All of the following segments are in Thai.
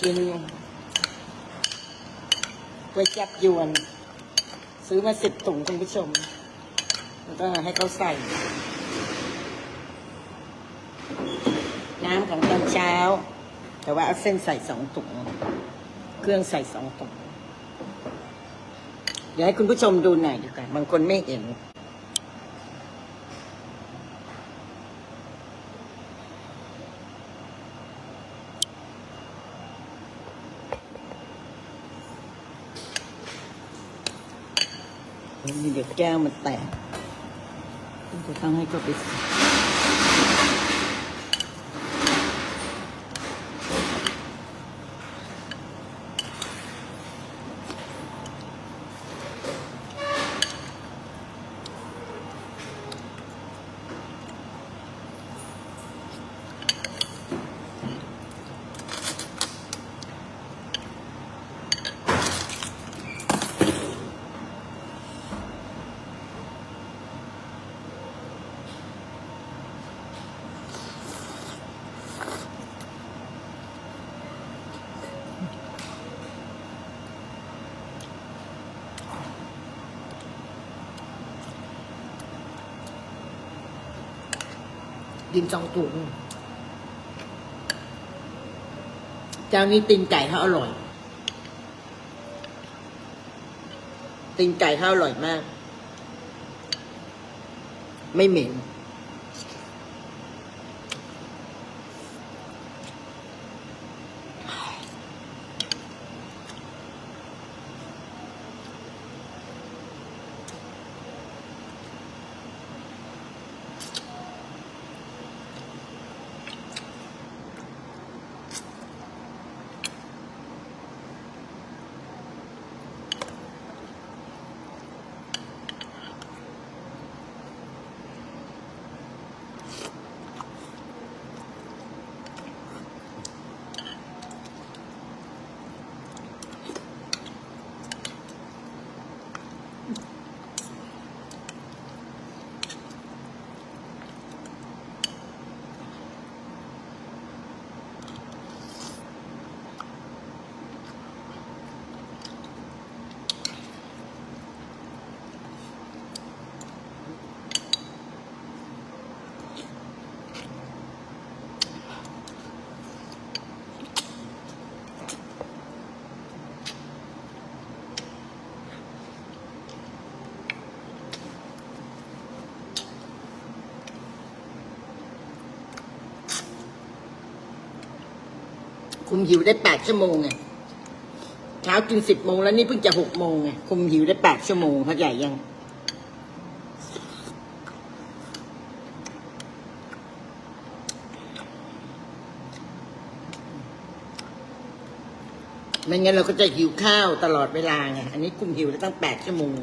กินก๋วยจับยวน ซื้อมาสิบถุงคุณผู้ชม แล้วก็ให้เขาใส่ น้ำของตอนเช้า แต่ว่าเอาเส้นใส่สองถุง เครื่องใส่สองถุงเดี๋ยวให้คุณผู้ชมดูหน่อยดีกว่าบางคนไม่เห็น เดี๋ยวแก้วมันแตกจะต้องให้ก็ไป กินสองถุงเจ้านี้ตีนไก่เขาอร่อย ตีนไก่เขาอร่อยมาก ไม่เหม็น คุมหิวได้แปดชั่วโมงไงเช้ากินสิบโมงแล้วนี่เพิ่งจะหกโมงไงคุมหิวได้แปดชั่วโมงเข้าใจยังไม่งั้นเราก็จะหิวข้าวตลอดเวลาไง อันนี้คุมหิวได้ตั้งแปดชั่วโมง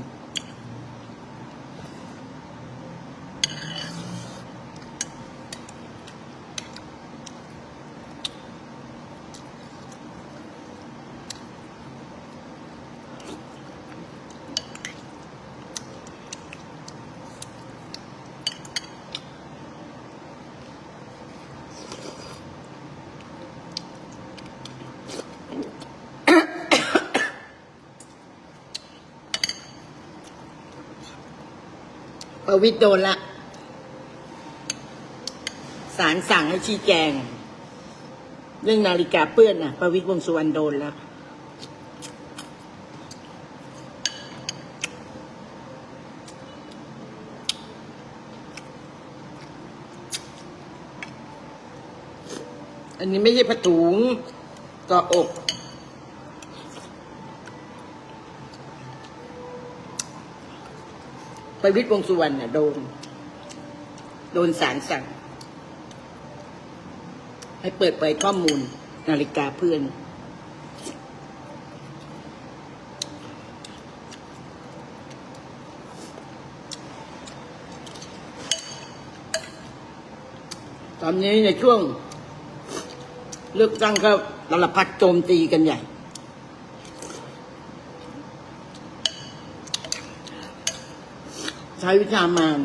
ประวิตรโดนละศาลสั่งให้ชี้แจง เรื่องนาฬิกาเปื้อนน่ะ ประวิตรวงสุวรรณโดนแล้วอันนี้ไม่ใช่ผ้าถุงต่ออ กไปวิทย์วงสุวรรณน่ะโดน โดนสารสั่ง ให้เปิดเผยข้อมูล นาฬิกาเพื่อน ตอนนี้ในช่วง เลือกตั้งก็ตลพัดโจมตีกันใหญ่ ใช้วิชามาน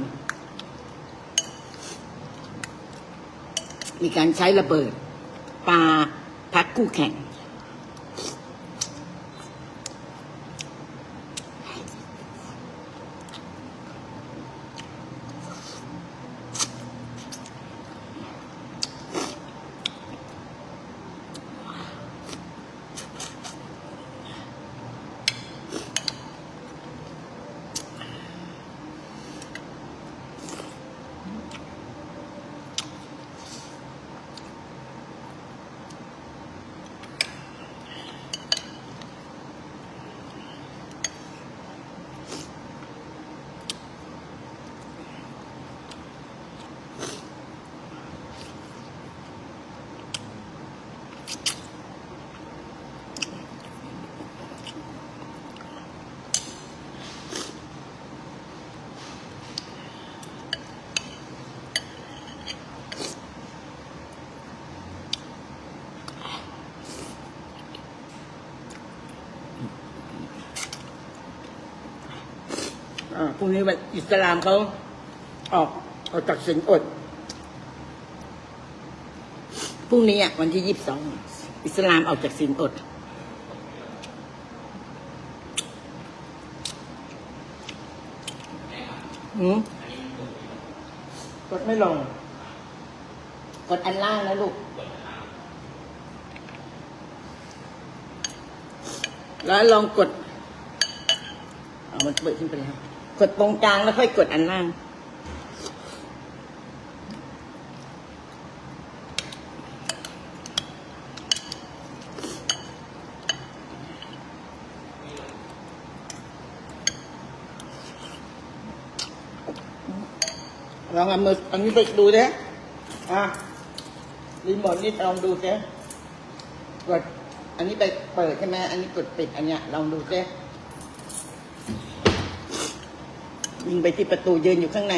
มีการใช้ระเบิดปลาพักคู่แข่ง พรุ่งนี้วันอิสลามเขาออกออกจากศีลอดพรุ่งนี้อะวันที่ยี่สิบสองอิสลามออกจากศีลอด หืมกดไม่ลง กดอันล่างนะลูก แล้วลองกด เอามันเปิดขึ้นไปแล้ว กดตรงกลางแล้วค่อยกดอันล่าง ลองเอามืออันนี้ไปดูดิอะรีโมทนี่ลองดูสิกด อันนี้ไปเปิดใช่ไหมอันนี้กดปิดอันเนี้ยลองดูสิ ยิงไปที่ประตูยืนอยู่ข้างใน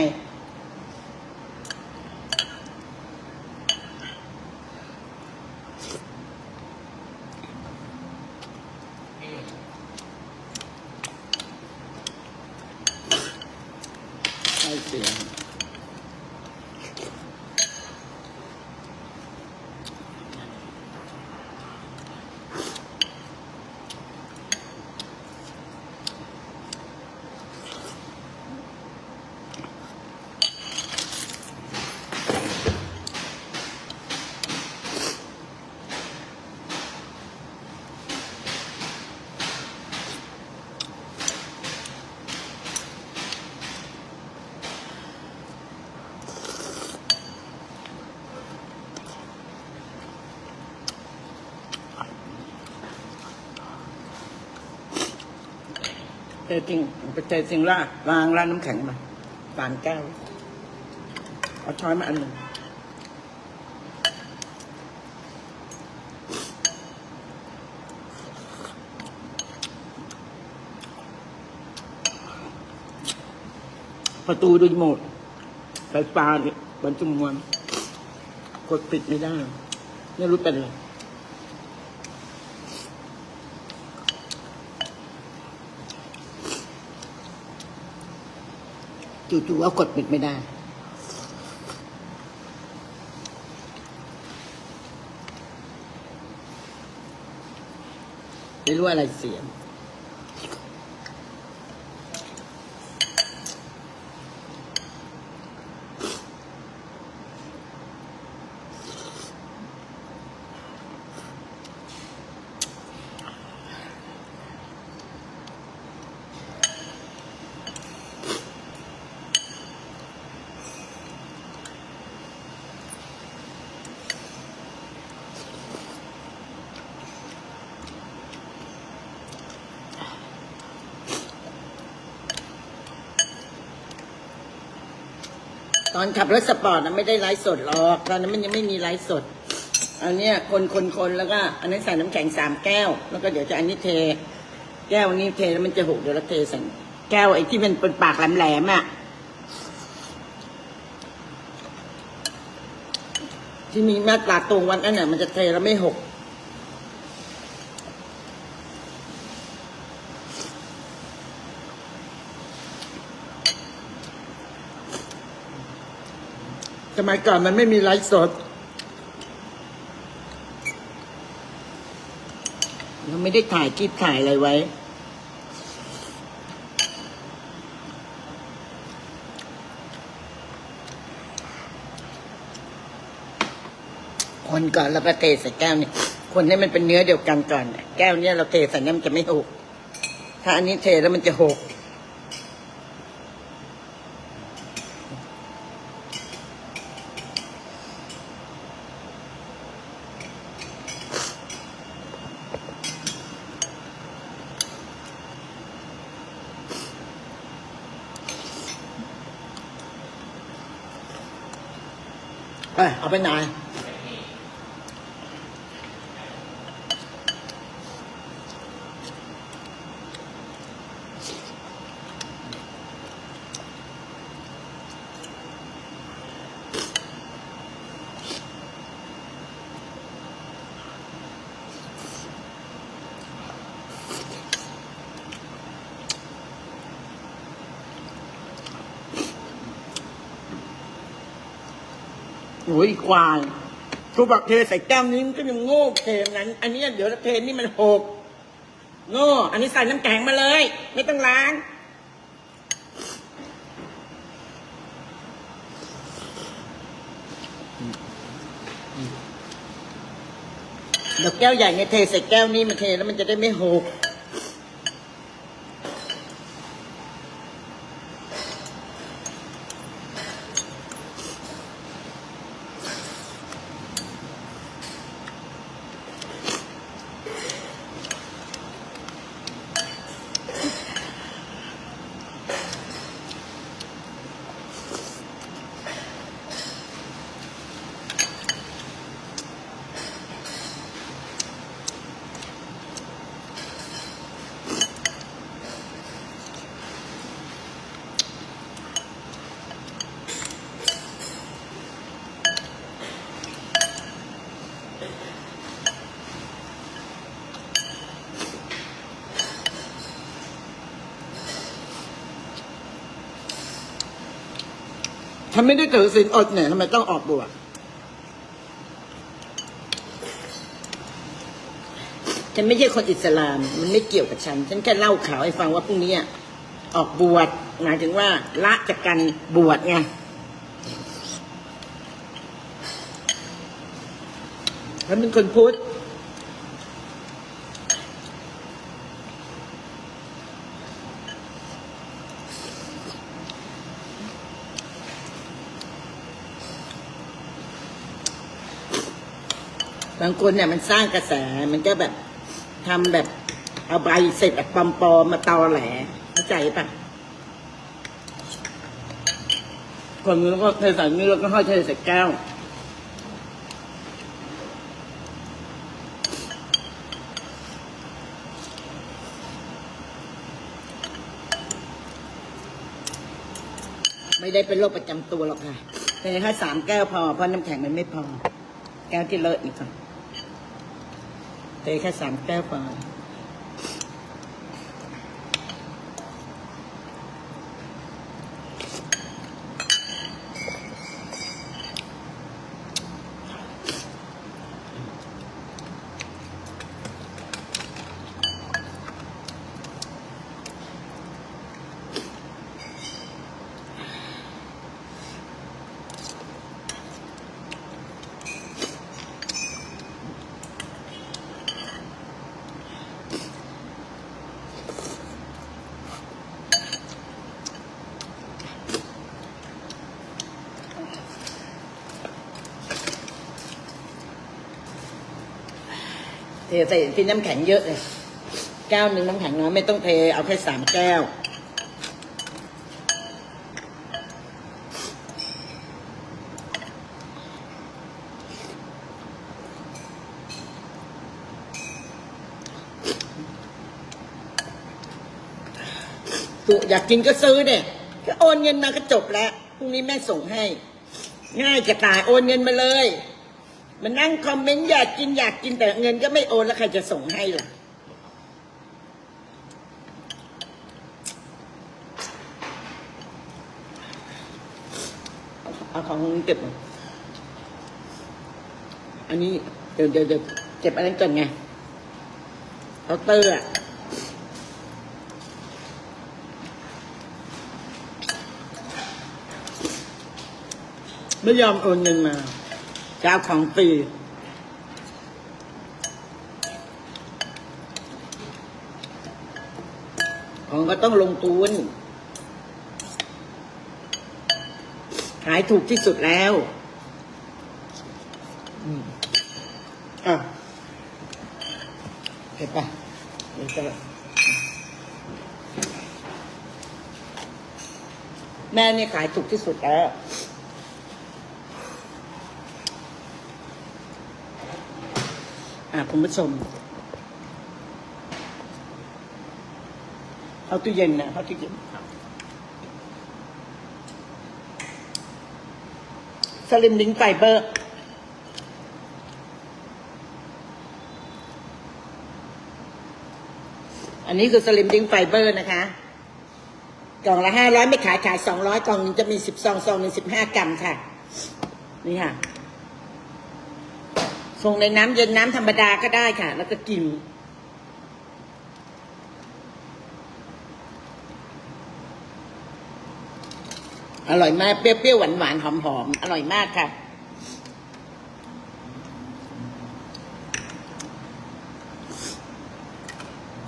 ใช่เสียง เทจริงไปเทจริงล่าวางร้านน้ำแข็งมาสามแก้ว เอาช้อนมาอันหนึ่งประตูดูหมดไฟฟ้าเนี่ยบรรจุมวนกดปิดไม่ได้ ไม่รู้เป็นอะไร จู่ๆเอากดปิดไม่ได้ ไม่รู้อะไรเสียง ตอนขับรถสปอร์ตนะไม่ได้ไลฟ์สดหรอก ตอนนั้นมันยังไม่มีไลฟ์สดอันเนี้ยคนคนคนแล้วก็อันนั้นใส่น้ำแข็งสามแก้ว แล้วก็เดี๋ยวจะอันนี้เท แก้วนี้เทแล้วมันจะหกเดี๋ยวเราเทใส่แก้วไอ้ที่มันเป็นปากแหลมๆอะ ที่มีมาตราตรงวันนั้นน่ะมันจะเทแล้วไม่หก สมัยก่อนมันไม่มีไลฟ์สดเราไม่ได้ถ่ายคลิปถ่ายอะไรไว้ คนก่อนแล้วก็เทใส่แก้วนี่คนให้มันเป็นเนื้อเดียวกันก่อน แก้วเนี้ยเราเทใส่น้ำจะไม่หก ถ้าอันนี้เทแล้วมันจะหก เอาไปไหน โอ้ยอีควายกูบอกเทใส่แก้วนี้มันก็ยังโง่เทนั้น อันนี้เดี๋ยวเทนี่มันหกโง่อันนี้ใส่น้ำแข็งมาเลย ไม่ต้องล้างเดี๋ยวแก้วใหญ่เนี่ยเทใส่แก้วนี้มันเทแล้วมันจะได้ไม่หก ฉันไม่ได้ถือศีลอดเนี่ยทำไมต้องออกบวชฉันไม่ใช่คนอิสลาม มันไม่เกี่ยวกับฉัน ฉันแค่เล่าข่าวให้ฟังว่าพรุ่งนี้อะออกบวชหมายถึงว่าละจากการบวชไงฉันเป็นคนพุทธ บางคนเนี่ยมันสร้างกระแสมันก็แบบทำแบบเอาใบเสร็จแบบปลอมๆมาตอแหลเข้าใจปะคนนี้แล้วก็เทใส่นี้แล้วก็ค่อยเทใส่แก้วไม่ได้เป็นโรคประจำตัวหรอกค่ะแต่แค่สามแก้วพอ เพราะน้ำแข็งมันไม่พอ แก้วที่เลอะอีกค่ะ แต่แค่สามแก้วพอ เทใส่ที่น้ำแข็งเยอะเลย แก้วหนึ่งน้ำแข็งน้อยไม่ต้องเท เอาแค่สามแก้ว อยากกินก็ซื้อเนี่ยก็โอนเงินมาก็จบแล้ว พรุ่งนี้แม่ส่งให้ ง่ายจะตายโอนเงินมาเลย มันนั่งคอมเมนต์อยากกินอยากกินแต่เงินก็ไม่โอนแล้วใครจะส่งให้ล่ะ เอาของเก็บ อันนี้เดี๋ยวเดี๋ยวเดี๋ยวเก็บอันนั้นก่อนไงเคาน์เตอร์อะไม่ยอมโอนเงินมา เอาของฟรีของก็ต้องลงทุนขายถูกที่สุดแล้วอืมอะเห็นปะเดี๋ยวจะแม่นี่ขายถูกที่สุดแล้ว อะคุณผู้ชม เอาตู้เย็นนะเอาตู้เย็นสลิมลิงไฟเบอร์อันนี้คือสลิมลิงไฟเบอร์นะคะ กล่องละห้าร้อยไม่ขายขายสองร้อยกล่องหนึงจะมีสิบซองซองหนึ่งสิบห้ากรัมค่ะ นี่ค่ะ ส่งในน้ำเย็นน้ำธรรมดาก็ได้ค่ะ แล้วก็กิน อร่อยมาก เปรี้ยวๆหวานๆหอมๆอร่อยมากค่ะ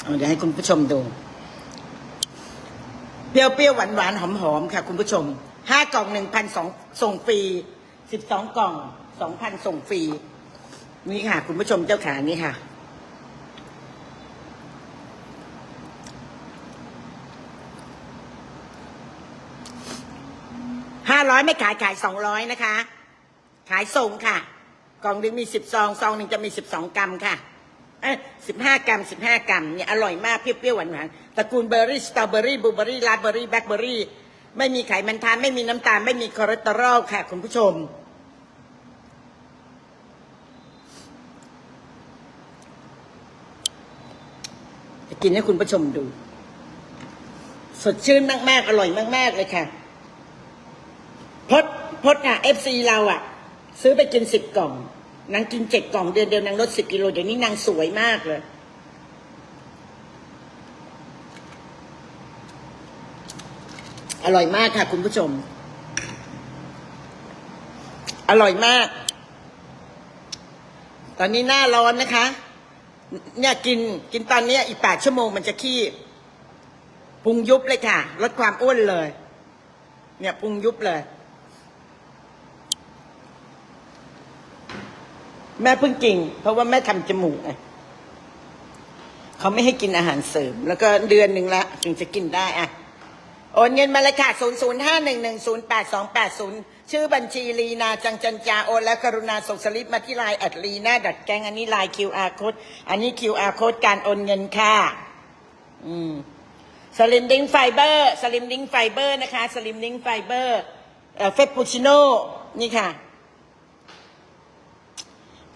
เเดี๋ยวให้คุณผู้ชมดู เปรี้ยวๆหวานๆหอมๆค่ะ คุณผู้ชมห้ากล่องหนึ่งพันสองส่งฟรีสิบสองกล่องสองพันส่งฟรี นี่ค่ะ คุณผู้ชมเจ้าขานี่ค่ะ ห้าร้อยไม่ขายขายสองร้อยนะคะ ขายส่งค่ะ กล่องหนึ่งมีสิบซอง ซองหนึ่งจะมีสิบสองกรัมค่ะเอ้สิบห้ากรัมสิบห้ากรัมเนี่ยอร่อยมากเปรี้ยวๆหวานๆตระกูลเบอร์รี่สตรอเบอรี่บลูเบอร์รี่ราสเบอร์รี่แบล็คเบอร์รี่ ไม่มีไขมันทานไม่มีน้ำตาล ไม่มีคอเลสเตอรอลค่ะ คุณผู้ชม กินให้คุณผู้ชมดู สดชื่นมาก ๆ อร่อยมาก ๆ เลยค่ะ พดพดอะเอฟซีเราอะ ซื้อไปกินสิบกล่องนางกินเจ็ดกล่องเดือนเดียวนางลดสิบกิโลเดี๋ยวนี้นางสวยมากเลย อร่อยมากค่ะ คุณผู้ชม อร่อยมาก ตอนนี้หน้าร้อนนะคะ เนี่ยกินกินตอนเนี้ยอีกแปดชั่วโมงมันจะขี้พุงยุบเลยค่ะ ลดความอ้วนเลย เนี่ยพุงยุบเลย แม่เพิ่งกิน เพราะว่าแม่ทำจมูกไงเขาไม่ให้กินอาหารเสริม แล้วก็เดือนหนึ่งละถึงจะกินได้อะ โอนเงินมาเลยค่ะ0 0 5 1 1 0 8 2 8 0 ชื่อบัญชีลีนาจังจันจาโอนและกรุณาส่งสลิปมาที่ไลน์แอดลีนาดัดแกงอันนี้ไลน์ QR code อันนี้ QR code การโอนเงินค่ะ อืมสลิมดิ้งไฟเบอร์สลิมดิ้งไฟเบอร์นะคะสลิมดิ้งไฟเบอร์เฟปปูชิโน่นี่ค่ะ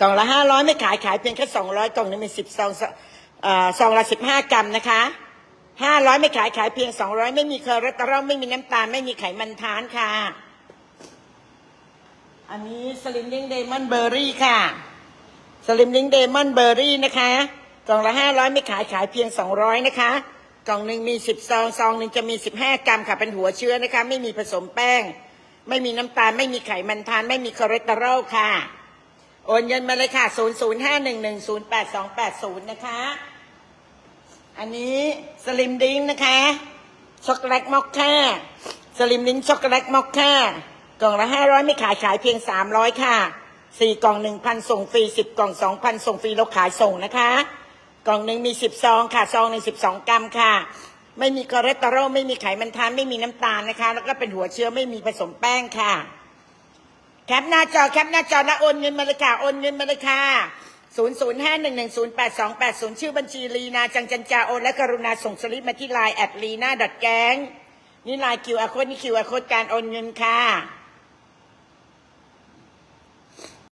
กล่องละห้าร้อยไม่ขายขายเพียงแค่สองร้อยกล่องนึงมีสิบซองเอ่อซองละสิบห้ากรัมนะคะห้าร้อยไม่ขายขายเพียงสองร้อยไม่มีคอเลสเตอรอลไม่มีน้ำตาลไม่มีไขมันทานค่ะ อันนี้สลิมดิงเดมอนเบอร์รี่ค่ะ สลิมลิงเดมอนเบอร์รี่นะคะกล่องละห้าร้อยไม่ขายขายเพียงสองร้อยนะคะ กล่องหนึ่งมีสิบซองซองหนึ่งจะมีสิบห้ากรัมค่ะเป็นหัวเชื้อนะคะ ไม่มีผสมแป้ง ไม่มีน้ำตาล ไม่มีไขมันทาน ไม่มีคอเลสเตอรอลค่ะ โอนเงินมาเลยค่ะ0 0 5 1 1 0 8 2 8 0นะคะ อันนี้สลิมดิ้งนะคะช็อกโกแลตมอคค่าสลิมดิ้งช็อกโกแลตมอคค่า กล่องละห้าร้อยไม่ขายขายเพียงสามร้อยค่ะสี่กล่องหนึ่งพันส่งฟรีสิบกล่องสองพันส่งฟรีเราขายส่งนะคะ กล่องหนึ่งมีสิบซองค่ะซองหนึ่งสิบสองกรัมค่ะ ไม่มีคอเลสเตอรอลไม่มีไขมันทานไม่มีน้ำตาลนะคะ แล้วก็เป็นหัวเชื้อไม่มีผสมแป้งค่ะ แคปหน้าจอแคปหน้าจอแล้วโอนเงินมาเลยค่ะโอนเงินมาเลยค่ะ0 0 5 1 1 0 8 2 8 0 ชื่อบัญชีลีนาจังจันจาโอนและกรุณาส่งสลิปมาที่ไลน์แอดลีนาดัดแกงนี่ไลน์คิวอาร์โค้ดนี่คิวอาร์โค้ดการโอนเงินค่ะ